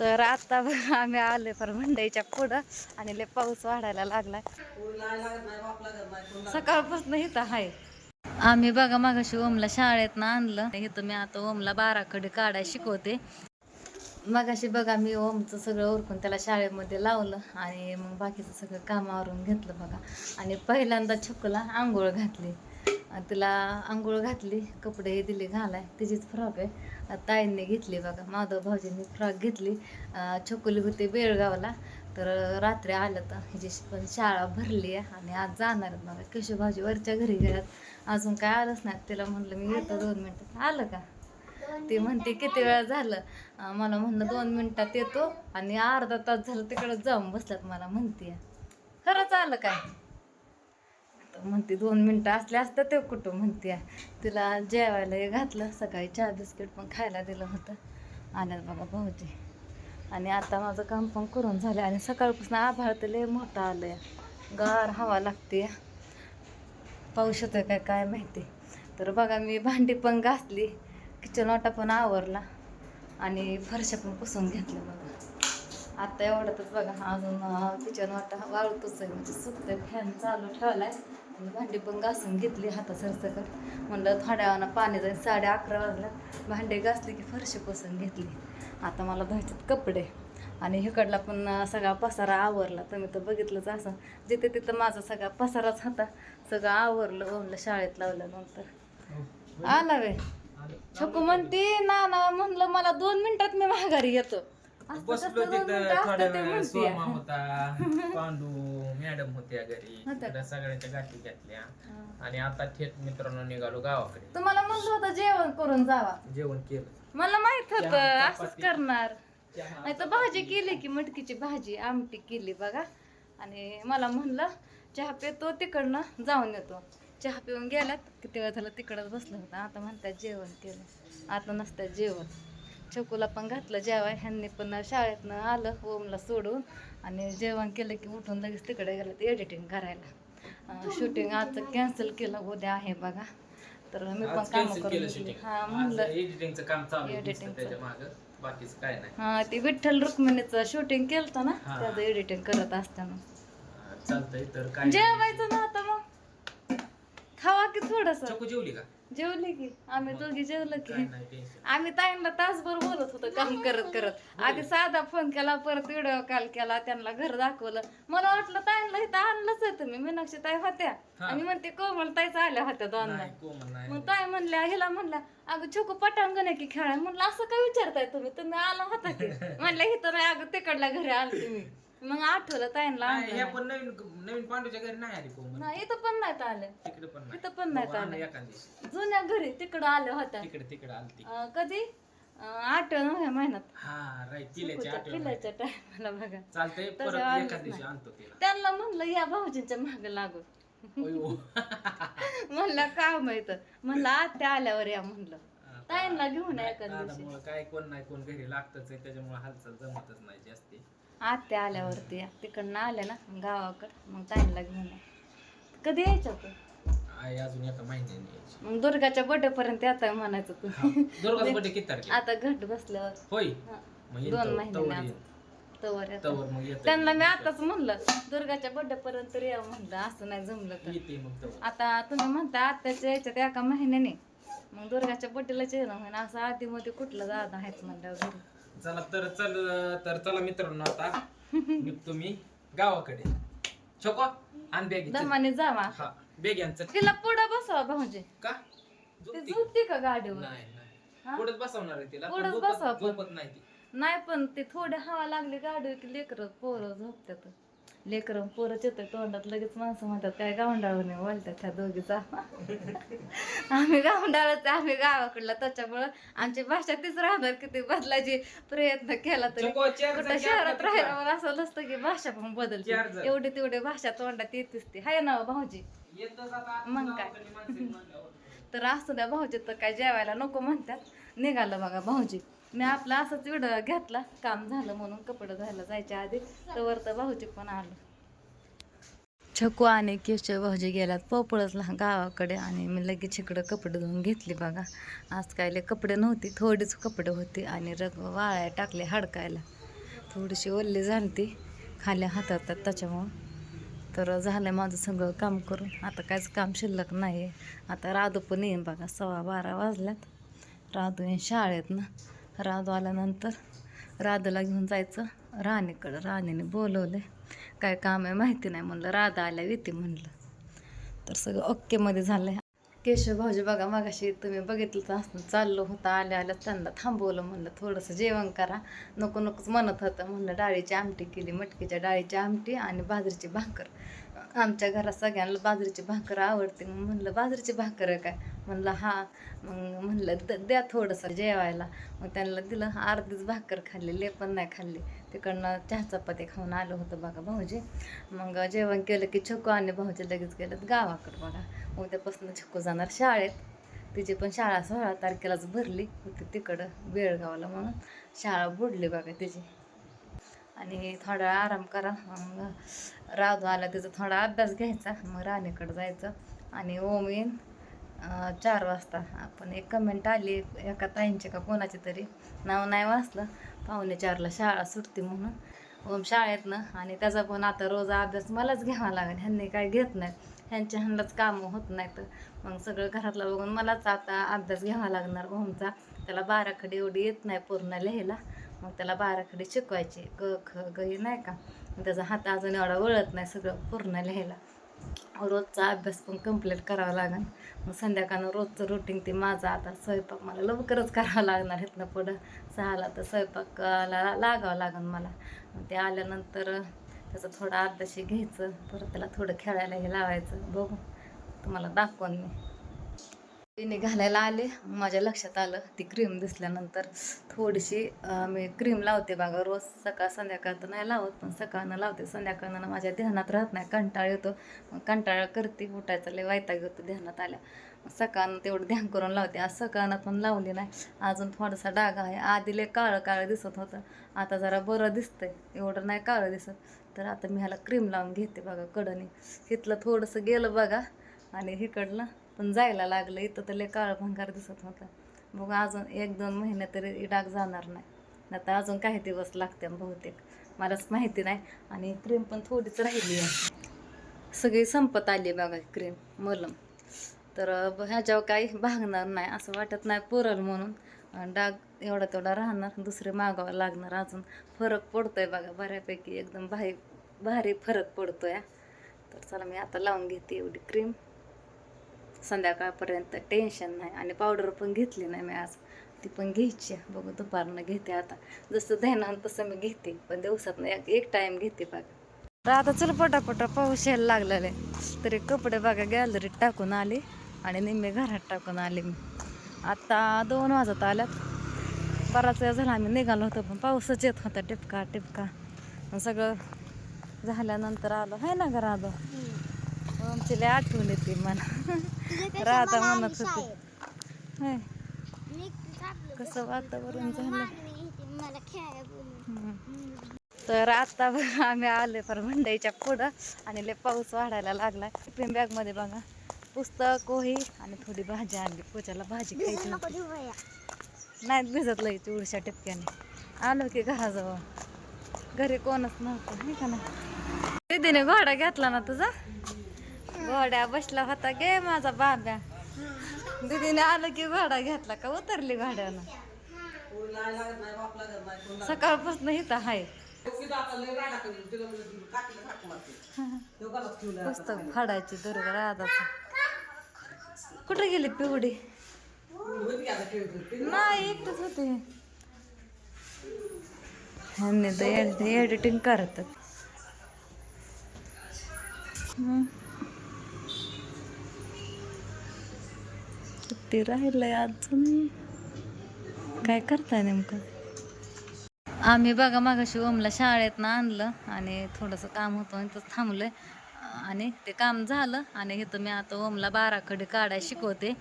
तर आता बघा आम्ही आले पर मंडईच्या पुढं आणि लय पाऊस वाढायला लागलाय. सकाळपासून इथं आहे. आम्ही बघा मागाशी ओमला शाळेतनं आणलं. इथं मी आता ओमला बाराकडे काढाय शिकवते. मगाशी बघा मी ओमचं सगळं ओरखून त्याला शाळेमध्ये लावलं आणि मग बाकीचं सगळं कामावरून घेतलं बघा. आणि पहिल्यांदा छकुला आंघोळ घातली. तिला आंघोळ घातली कपडे दिले घालाय. तिचीच फ्रॉक आहे. ताईंनी घेतली बघा. माधव भाऊजींनी फ्रॉक घेतली. छकुली होती बेळगावला. तर रात्री आलं तर हिची पण शाळा भरली आहे आणि आज जाणार आहेत बघा. केशव भाऊजी वरच्या घरी गेल्यात. अजून काय आलंच नाही. तिला म्हणलं मी येतो दोन मिनटात. आलं का? ती म्हणते किती वेळा झालं? मला म्हणलं दोन मिनिटात येतो आणि अर्धा तास झालं तिकडं जाऊन बसल्यात मला म्हणते खरंच आलं काय? म्हणते दोन मिनटं असले असतं ते कुठं म्हणते. तिला जेवायला घातलं सकाळी चहा बिस्किट पण खायला दिलं होतं. आल्यात बघा भाऊजी. आणि आता माझं काम पण करून झालं आणि सकाळपासून आभाळ तर लय मोठं आहे गार हवा लागते पाऊस येतोय काय काय माहिती. तर बघा मी भांडी पण घासली. किचन वाटा पण आवरला. आणि फरशा पण पुसून घेतल्या बघा. आता एवढ्यातच बघा अजून किचन वाटा वाळतच आहे म्हणजे सुकते फॅन चालू ठेवलाय. आहे भांडी पण घासून घेतली हाता सरसकट म्हणलं थोड्या वेळानं पाणी जाईल साडे अकरा वाजला भांडे घासली की फरशी पुसून घेतली. आता मला धुवायचे कपडे. आणि हिकडला पण सगळा पसारा आवरला. तुम्ही तर बघितलंच असं. जिथे तिथं माझा सगळा पसाराच होता. सगळं आवरलं ओमला शाळेत लावल्यानंतर. आला वे. छकू म्हणते ना ना म्हणलं मला दोन मिनिटात मी माघारी येतो. बसलो कसं दोन तिथं मिनिटं थोड्या असतं ते वेळ म्हणते. सोमा होता पांडू मॅडम होत्या घरी. सगळ्यांच्या गाठी घेतल्या. आणि आता थेट मित्रांनो निघालो गावाकडे. तुम्हाला म्हणलं होतं जेवण करून जावा. जेवण केलं. मला माहीत होतं चहा, असंच चपाती. करणार. चहा, नाही तर भाजी केली की मटकीची भाजी आमटी केली बघा. आणि मला म्हणलं चहा पितो तिकडनं जाऊन येतो. चहा पिऊन गेल्यात किती वेळ झालं तिकडंच बसलं होतं. आता म्हणतात जेवण केलं. आता नसतात जेवण. छकुला पण घातलं जेवाय ह्यांनी पण शाळेतनं आलं ओमला सोडून आणि जेवण केलं की उठून लगेच तिकडे गेलं ते एडिटिंग करायला. शूटिंग आजचं कॅन्सल केलं उद्या आहे बघा. तर मी पण आज काम करून. हा आज म्हणलं एडिटिंगचं काम चालू बाकीच काय नाही. हा ते विठ्ठल रुक्मिणीचं शूटिंग केलं ना. त्याचं एडिटिंग करत असताना. चालतंय तर काय जेवायचं ना आता मग. खावा की थोडस. जेवली का? जेवले की? आम्ही दोघी जेवलं की. आम्ही ताईंना तासभर बोलत होतो काम करत करत. आधी साधा फोन केला परत व्हिडिओ कॉल केला त्यांना घर दाखवलं. मला वाटलं ताईंना इथं आणलंच आहे तुम्ही मीनाक्षी ताई होत्या. हा. आणि म्हणते कोमल ताईच आल्या होत्या दोनदा. नाही कोमल नाही मग ताई म्हणल्या हिला म्हणल्या अगं छोकू पटांगण आहे की खेळाय म्हणलं असं काय विचारताय तुम्ही? तुम्ही आला होता की? म्हणलं इथं नाही अगं तिकडल्या घरी आले तुम्ही मग आठवलं ताईंना नाही, आणलं नाही. पण नवीन नवीन पांडूच्या घरी नाही आली कोमल नाही इथं पण नाहीत आले. तिकडे पण नाही. इथं पण नाहीत हो, आले. दिवशी. जुन्या घरी तिकडं आल्या होत्या. तिकडे तिकडे आलती अं, कधी? अं, आठव्या नवव्या महिन्यात. हा राईट किल्ल्याच्या सुकूच्या आठवण पिल्याच्या टायमाला बघा. चालतंय तसं परत आणलंच एखाद दिवशी नाही. आणतो तिला. त्यांना म्हणलं या भाऊजींच्या माग होय हो. म्हणलं काय माहीत? म्हणलं आत्या आल्यावर या म्हणलं. ताईंना घेऊन या एका दिवशी दादामुळं काय कोण नाही कोण घरी लागतच आहे त्याच्यामुळे हालचाल जमतच नाही जास्ती. आत्या आल्यावरती. तिकडनं आल्या ना गावाकडं. मग ताईंला घेऊन कधी यायचं तू? आई अजून एका महिन्याने यायची. मग दुर्गाच्या बर्थडे पर्यंत येताय म्हणायचं तू. दुर्गाचा बड्डे किती तारखेला? आता घट बसल्यावर. होय. हा. मग दोन तवर- महिने तवर नाही. येईन. तवर येतं. तवर मग येतं. त्यांना मी आताच म्हणलं दुर्गाच्या बर्थडे पर्यंत या म्हणलं असं नाही जमलं तर. येते मग तवर. आता तुम्ही म्हणता आत्याच्या याच्यात एका महिन्याने. मग दुर्गाच्या बड्डेलाच येणं होईन असं आधी मध्ये कुठलं दादा आहेत म्हणल्यावर. घरी चला तर चल तर चला मित्रांनो आता. निघतो मी गावाकडे. छोको आण बॅग दमाने जावा हा बॅग यांचं तिला पुढं बसवा भाऊजी. का? ती झोपती? झोपती का गाडीवर? नाही नाही? पुढेच बसवणार आहे तिला पण पुढंच झोपत- बसवा. झोपत नाही ती. नाही पण ते थोडी हवा लागली गाडीवर की लेकरं पोरं झोपतात लेकरं पोरंच येतं तोंडात लगेच माणसं म्हणतात काय गावंडाळून बोलतात त्या दोघीचा. आम्ही गावंडाळच आम्ही गावाकडला. त्याच्यामुळं आमची भाषा तीच राहणार किती बदलायची प्रयत्न केला तरी. कुठं शहरात मला असं नसतं की भाषा पण बदलते. जण. एवढी तेवढी भाषा तोंडात येतेच ती. हाय ना हो भाऊजी? मग काय? तर असू द्या भाऊजी तर काय जेवायला नको म्हणतात. निघालं बघा भाऊजी. मी आपला असंच व्हिडिओ घेतला काम झालं म्हणून कपडं धायला जायच्या आधी तर तर भाऊजी पण आलं. छकू आणि केशव भाऊजी गेल्यात पोपळसला गावाकडे आणि मी लगेच इकडं कपडे धुवून घेतली बघा. आज कायले कपडे नव्हते थोडीच कपडे होते आणि रग वाळ्या टाकले हडकायला. थोडीशी ओल्ली झाली ती खाल्या हातात त्याच्यामुळं. तर झालं माझं सगळं काम करून. आता काहीच काम शिल्लक नाही आता राधू पण येईन बघा सव्वा बारा वाजल्यात. राधू येईन शाळेत ना राधू आल्यानंतर राधूला घेऊन जायचं. राणीकडं. राणीने बोलवले काय काम आहे माहिती नाही म्हणलं. राधा आल्या येते म्हणलं. तर सगळं ओक्केमध्ये झालं केशव भाऊजी बघा मगाशी तुम्ही बघितलं असं चाललो होतं. आल्या आल्या त्यांना थांबवलं म्हणलं. थोडंसं जेवण करा. नको नकोच म्हणत होतं म्हणलं. डाळीची आमटी केली मटकीच्या डाळीची आमटी आणि बाजरीची भाकर. आमच्या घरात सगळ्यांना बाजरीची भाकर आवडते. मग म्हणलं बाजरीची भाकर काय? म्हणलं हा. मग म्हणलं द द्या थोडंसं जेवायला. मग त्यांना दिलं अर्धीच भाकर खाल्ली ले पण नाही खाल्ली. तिकडनं चहा चपाती खाऊन आलं होतं बघा भाऊजी. मग जेवण केलं की छकू आणि भाऊजी लगेच गेलं गावाकडं बघा. उद्यापासून छकू जाणार शाळेत. तिची पण शाळा सोळा तारखेलाच भरली. होती तिकडं बेळगावला म्हणून. शाळा बुडली बघा तिची. आणि थोडा आराम करा. मग राधू आला तिचा थोडा अभ्यास घ्यायचा. मग राणीकडं जायचं. आणि ओम येईन चार वाजता. आपण एक कमेंट आली एका ताईंची का कोणाची तरी. नाव नाही वाचलं. पाहुणे चारला शाळा सुटते म्हणून. ओम शाळेतनं आणि त्याचा पण आता रोज अभ्यास मलाच घ्यावा लागेल. ह्यांनी काय घेत नाही. ह्यांच्या ह्यांनाच कामं होत नाहीत. मग सगळं घरातलं बघून मलाच आता अभ्यास घ्यावा लागणार ओमचा. त्याला बाराखडी एवढी येत नाही पूर्ण लिहायला. मग त्याला बाराखडी शिकवायची. ग ख ग नाही का? त्याचा हात अजून एवढा वळत नाही सगळं पूर्ण लिहायला. रोजचा अभ्यास पण कंप्लीट करावा लागेल. मग संध्याकाळनं रोजचं रुटीन ते माझं. आता स्वयंपाक मला लवकरच करावं लागणार इथनं पुढं. सहाला तर स्वयंपाकाला लागावं लागेल मला. मग ते आल्यानंतर त्याचं थोडा अभ्यासही घ्यायचं. परत त्याला थोडं खेळायलाही लावायचं. बघू. तुम्हाला दाखवून मी. तिने घालायला आले. माझ्या लक्षात आलं. ती क्रीम दिसल्यानंतर थोडीशी मी क्रीम लावते बघा. रोज सकाळ संध्याकाळ तर नाही लावत पण सकाळनं लावते. संध्याकाळनं माझ्या ध्यानात राहत नाही. कंटाळ येतो. मग कंटाळा करते. उठायचा लय वायताग येतो ध्यानात आल्या. सकाळनं तेवढं ध्यान करून लावते. आज सकाळनं पण लावली नाही. अजून थोडासा डाग आहे. आधी लय काळं काळं दिसत होतं. आता जरा बरं दिसतंय. एवढं नाही काळं दिसत. तर आता मी ह्याला क्रीम लावून घेते बघा. कडनी इथलं थोडंसं गेलं बघा. आणि हिकडलं पण जायला लागलं इथं तर लय काळभंगार दिसत होता. बघ अजून एक दोन महिने तरी डाग जाणार नाही. नाही तर अजून काही दिवस लागते बहुतेक. मलाच माहिती नाही आणि क्रीम पण थोडीच राहिली आहे. सगळी संपत आली बघा क्रीम मलम. तर ब- ह्याच्यावर काही भागणार नाही असं वाटत नाही पुरल म्हणून. डाग एवढा तेवढा राहणार दुसरे मागावं लागणार अजून. फरक पडतोय बघा बऱ्यापैकी. एकदम भारी भारी फरक पडतोय. तर चला मी आता लावून घेते एवढी क्रीम संध्याकाळपर्यंत टेन्शन नाही आणि पावडर पण घेतली नाही मी आज. ती पण घ्यायची. बघू दुपारनं घेते आता. जसं ध्यानान तसं मी घेते. पण दिवसात एक एक टाइम घेते बघा. तर आता चल पटापटा पाऊस यायला लागलेला आहे. तरी कपडे बघा गॅलरीत टाकून आले आणि निम्मे घरात टाकून आले मी. आता दोन वाजत आल्यात. बराच वेळ झाला आम्ही निघालो होतो पण पाऊसच येत होता टिपका टिपका. सगळं झाल्यानंतर आलो. आहे ना घरा आलो आमची लय आठवण येते मला. राधा म्हणत होती. कसं वातावरण झालं. तर आता बघा आम्ही आले पर मंडईच्या पुढं आणि लय पाऊस वाढायला लागला टिफिन बॅगमध्ये बघा. पुस्तक वही आणि थोडी भाजी आणली. पूजाला भाजी खायची नाही भिजत लई उडशा टिपक्याने आलो की घराजवळ. घरी कोणच नव्हतं नाही का ना दीदीने घोडा घेतला ना तुझा? घोड्या बसला होता गे माझा बाब्या. दीदीने आलं की घोडा घेतला का उतरली घोड्यानं. सकाळपासून इथं आहे. पुस्तक फाडायची दुर्ग राधाचं. कुठे गेली पिवडी? नाही एकटच होते. ह्यांनी तर एडिटिंग करतात. ते किती राहिलंय अजून. काय करताय नेमकं? आम्ही बघा मागाशी ओमला शाळेतनं आणलं आणि थोडंसं काम होतं आणि तसं थांबलंय. आणि ते काम झालं आणि इथं मी आता ओमला बाराकडे काढाय शिकवते.